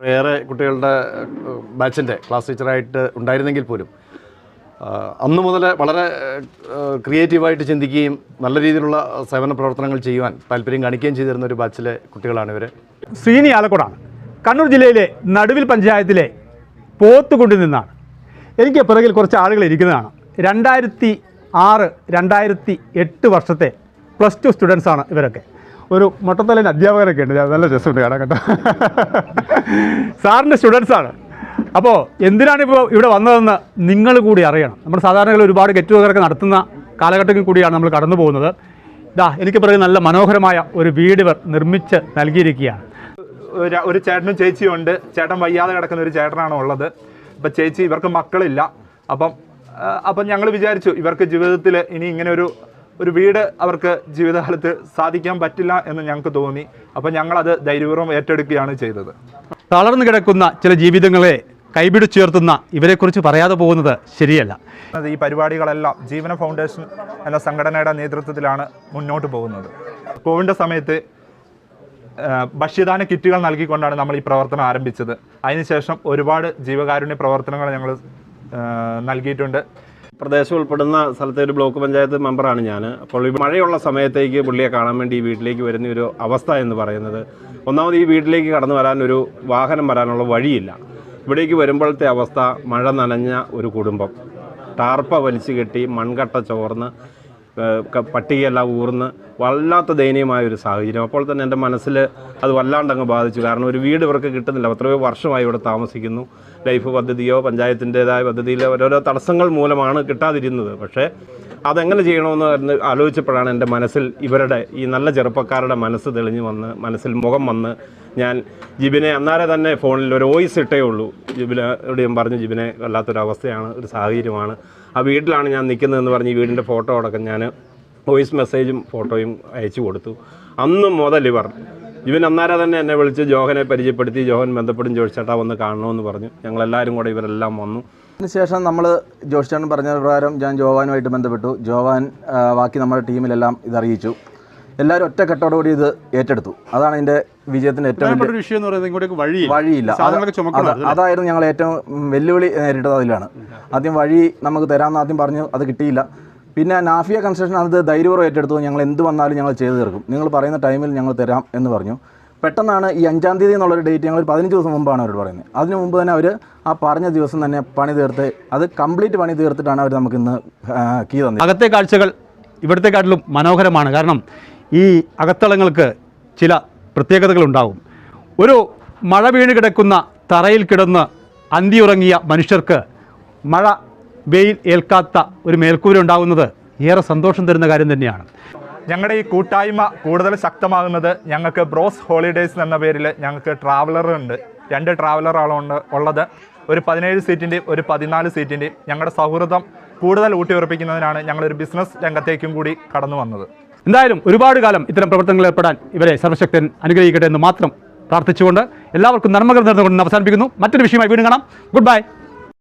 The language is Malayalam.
ഏറെ കുട്ടികളുടെ ബാച്ചിന്റെ ക്ലാസ് ടീച്ചറായിട്ട് ഉണ്ടായിരുന്നെങ്കിൽ പോലും അന്നു അന്ന് മുതൽ വളരെ ക്രിയേറ്റീവായിട്ട് ചിന്തിക്കുകയും നല്ല രീതിയിലുള്ള സേവന പ്രവർത്തനങ്ങൾ ചെയ്യുവാൻ താല്പര്യം കാണിക്കുകയും ചെയ്തിരുന്ന ഒരു ബാച്ചിലെ കുട്ടികളാണ് ഇവർ ശ്രീനി ആലക്കോടാണ്. കണ്ണൂർ ജില്ലയിലെ നടുവിൽ പഞ്ചായത്തിലെ പോത്തുകൊണ്ടിൽ നിന്നാണ്. എനിക്ക് പിറകിൽ കുറച്ച് ആളുകൾ ഇരിക്കുന്നതാണ്. രണ്ടായിരത്തി ആറ് രണ്ടായിരത്തി എട്ട് വർഷത്തെ പ്ലസ് ടു സ്റ്റുഡൻസാണ് ഇവരൊക്കെ. ഒരു മൊട്ടത്തലേന്റെ അധ്യാപകരൊക്കെ ഉണ്ട്. നല്ല രസമുണ്ട് കാണാൻ കേട്ടോ. സാറിന്റെ സ്റ്റുഡൻസാണ് അപ്പോൾ എന്തിനാണിപ്പോൾ ഇവിടെ വന്നതെന്ന് നിങ്ങൾ കൂടി അറിയണം. നമ്മൾ സാധാരണ ഒരുപാട് ഗെറ്റ് ടുഗതറൊക്കെ നടത്തുന്ന കാലഘട്ടത്തിൽ കൂടിയാണ് നമ്മൾ കടന്നു പോകുന്നത്. ഇതാ എനിക്ക് പിറകെ നല്ല മനോഹരമായ ഒരു വീട് ഇവർ നിർമ്മിച്ച് നൽകിയിരിക്കുകയാണ്. ഒരു ചേട്ടനും ചേച്ചിയും ഉണ്ട്. ചേട്ടൻ വയ്യാതെ കിടക്കുന്ന ഒരു ചേട്ടനാണ് ഉള്ളത്. അപ്പം ചേച്ചി ഇവർക്ക് മക്കളില്ല. അപ്പം അപ്പം ഞങ്ങൾ വിചാരിച്ചു ഇവർക്ക് ജീവിതത്തിൽ ഇനി ഇങ്ങനെ ഒരു ഒരു വീട് അവർക്ക് ജീവിതകാലത്ത് സാധിക്കാൻ പറ്റില്ല എന്ന് ഞങ്ങൾക്ക് തോന്നി. അപ്പം ഞങ്ങളത് ധൈര്യപൂർവം ഏറ്റെടുക്കുകയാണ് ചെയ്തത്. തളർന്നു കിടക്കുന്ന ചില ജീവിതങ്ങളെ കൈപിടിച്ചുയർത്തുന്ന ഇവരെക്കുറിച്ച് പറയാതെ പോകുന്നത് ശരിയല്ല. ഈ പരിപാടികളെല്ലാം ജീവന ഫൗണ്ടേഷൻ എന്ന സംഘടനയുടെ നേതൃത്വത്തിലാണ് മുന്നോട്ട് പോകുന്നത്. കോവിഡിന്റെ സമയത്ത് ഭക്ഷ്യദാന കിറ്റുകൾ നൽകിക്കൊണ്ടാണ് നമ്മൾ ഈ പ്രവർത്തനം ആരംഭിച്ചത്. അതിനുശേഷം ഒരുപാട് ജീവകാരുണ്യ പ്രവർത്തനങ്ങൾ ഞങ്ങൾ നൽകിയിട്ടുണ്ട്. പ്രദേശം ഉൾപ്പെടുന്ന സ്ഥലത്തെ ഒരു ബ്ലോക്ക് പഞ്ചായത്ത് മെമ്പറാണ് ഞാൻ അപ്പോൾ ഈ മഴയുള്ള സമയത്തേക്ക് പുള്ളിയെ കാണാൻ വേണ്ടി ഈ വീട്ടിലേക്ക് വരുന്ന ഒരു അവസ്ഥ എന്ന് പറയുന്നത്. ഒന്നാമത് ഈ വീട്ടിലേക്ക് കടന്നു വരാൻ ഒരു വാഹനം വരാനുള്ള വഴിയില്ല. ഇവിടേക്ക് വരുമ്പോഴത്തെ അവസ്ഥ മഴ നനഞ്ഞ ഒരു കുടുംബം. ടാർപ്പ വലിച്ചു കെട്ടി മൺകട്ട ചോർന്ന് പട്ടികയെല്ലാം ഊർന്ന് വല്ലാത്ത ദയനീയമായ ഒരു സാഹചര്യം. അപ്പോൾ തന്നെ എന്റെ മനസ്സിൽ അത് വല്ലാണ്ടങ്ങ് ബാധിച്ചു. കാരണം ഒരു വീട് ഇവർക്ക് കിട്ടുന്നില്ല. എത്രയോ വർഷമായി ഇവിടെ താമസിക്കുന്നു. ലൈഫ് പദ്ധതിയോ പഞ്ചായത്തിന്റെതായ പദ്ധതിയിലോ ഓരോരോ തടസ്സങ്ങൾ മൂലമാണ് കിട്ടാതിരുന്നത്. പക്ഷേ അതെങ്ങനെ ചെയ്യണമെന്ന് ആലോചിച്ചപ്പോഴാണ് എന്റെ മനസ്സിൽ ഇവരുടെ ഈ നല്ല ചെറുപ്പക്കാരുടെ മനസ്സ് തെളിഞ്ഞു വന്ന് മനസ്സിൽ മുഖം വന്ന് ഞാൻ ജിബിനെ അന്നേരം തന്നെ ഫോണിൽ ഒരു വോയിസ് ഇട്ടേ ഉള്ളൂ. ജിബിനോട് ഞാൻ പറഞ്ഞു ജിബിനെ വല്ലാത്തൊരവസ്ഥയാണ് ഒരു സാഹചര്യമാണ്. ആ വീട്ടിലാണ് ഞാൻ നിൽക്കുന്നതെന്ന് പറഞ്ഞ് ഈ വീടിന്റെ ഫോട്ടോ അടക്കം ഞാൻ വോയിസ് മെസ്സേജും ഫോട്ടോയും അയച്ചു കൊടുത്തു. അന്ന് മുതൽ ഇവർ ഇവൻ അന്നേരം തന്നെ എന്നെ വിളിച്ച് ജോഹനെ പരിചയപ്പെടുത്തി ജോഹൻ ബന്ധപ്പെടും ചോദിച്ചേട്ടാ വന്ന് കാണണമെന്ന് പറഞ്ഞു. ഞങ്ങളെല്ലാവരും കൂടെ ഇവരെല്ലാം വന്നു. അതിനുശേഷം നമ്മൾ ജോഷ് ചേട്ടൻ പറഞ്ഞ പ്രകാരം ഞാൻ ജോവാനുമായിട്ട് ബന്ധപ്പെട്ടു. ജോവാൻ ബാക്കി നമ്മുടെ ടീമിലെല്ലാം ഇത് അറിയിച്ചു എല്ലാവരും ഒറ്റക്കെട്ടോടുകൂടി ഇത് ഏറ്റെടുത്തു. അതാണ് ഇതിന്റെ വിജയത്തിന്റെ ഏറ്റവും വിഷയം എന്ന് പറയുന്നത് ഇങ്ങോട്ടേക്ക് വഴിയില്ല. അതായിരുന്നു ഞങ്ങൾ ഏറ്റവും വെല്ലുവിളി നേരിട്ടത് അതിലാണ്. ആദ്യം വഴി നമുക്ക് തരാമെന്ന് ആദ്യം പറഞ്ഞു അത് കിട്ടിയില്ല. പിന്നെ നാഫിയ കൺസ്ട്രക്ഷൻ അത് ധൈര്യപൂർവം ഏറ്റെടുത്തു. ഞങ്ങൾ എന്ത് വന്നാലും ഞങ്ങൾ ചെയ്തു തീർക്കും. നിങ്ങൾ പറയുന്ന ടൈമിൽ ഞങ്ങൾ തരാം എന്ന് പറഞ്ഞു. പെട്ടെന്നാണ് ഈ അഞ്ചാം തീയതി എന്നുള്ളൊരു ഡേറ്റ് ഞങ്ങൾ പതിനഞ്ച് ദിവസം മുമ്പാണ് അവർ പറയുന്നത്. അതിന് മുമ്പ് തന്നെ അവർ ആ പറഞ്ഞ ദിവസം തന്നെ പണി തീർത്ത് അത് കംപ്ലീറ്റ് പണി തീർത്തിട്ടാണ് അവർ നമുക്ക് ഇന്ന് കീ തന്നത്. അകത്തെ കാഴ്ചകൾ ഇവിടത്തെക്കാട്ടിലും മനോഹരമാണ്. കാരണം ഈ അകത്തളങ്ങൾക്ക് ചില പ്രത്യേകതകളുണ്ടാവും. ഒരു മഴ വീണ് കിടക്കുന്ന തറയിൽ കിടന്ന് അന്തിയുറങ്ങിയ മനുഷ്യർക്ക് മഴ വെയിൽ ഏൽക്കാത്ത ഒരു മേൽക്കൂര ഉണ്ടാകുന്നത് ഏറെ സന്തോഷം തരുന്ന കാര്യം തന്നെയാണ്. ഞങ്ങളുടെ ഈ കൂട്ടായ്മ കൂടുതൽ ശക്തമാകുന്നത് ഞങ്ങൾക്ക് ബ്രോസ് ഹോളിഡേയ്സ് എന്ന പേരിൽ ഞങ്ങൾക്ക് ട്രാവലർ ഉണ്ട്. രണ്ട് ഉണ്ട് ഉള്ളത്. ഒരു പതിനേഴ് സീറ്റിന്റെയും ഒരു പതിനാല് സീറ്റിന്റെയും ഞങ്ങളുടെ സൗഹൃദം കൂടുതൽ ഊട്ടിയുറപ്പിക്കുന്നതിനാണ് ഞങ്ങളൊരു ബിസിനസ് രംഗത്തേക്കും കൂടി കടന്നു വന്നത്. എന്തായാലും ഒരുപാട് കാലം ഇത്തരം പ്രവർത്തനങ്ങളിൽ ഏർപ്പെടാൻ ഇവരെ സർവശക്തൻ അനുഗ്രഹിക്കട്ടെ എന്ന് മാത്രം പ്രാർത്ഥിച്ചുകൊണ്ട് എല്ലാവർക്കും നന്മകൾ നേർന്നുകൊണ്ട് അവസാനിപ്പിക്കുന്നു. മറ്റൊരു വിഷയമായി വീണ്ടും കാണാം. Good bye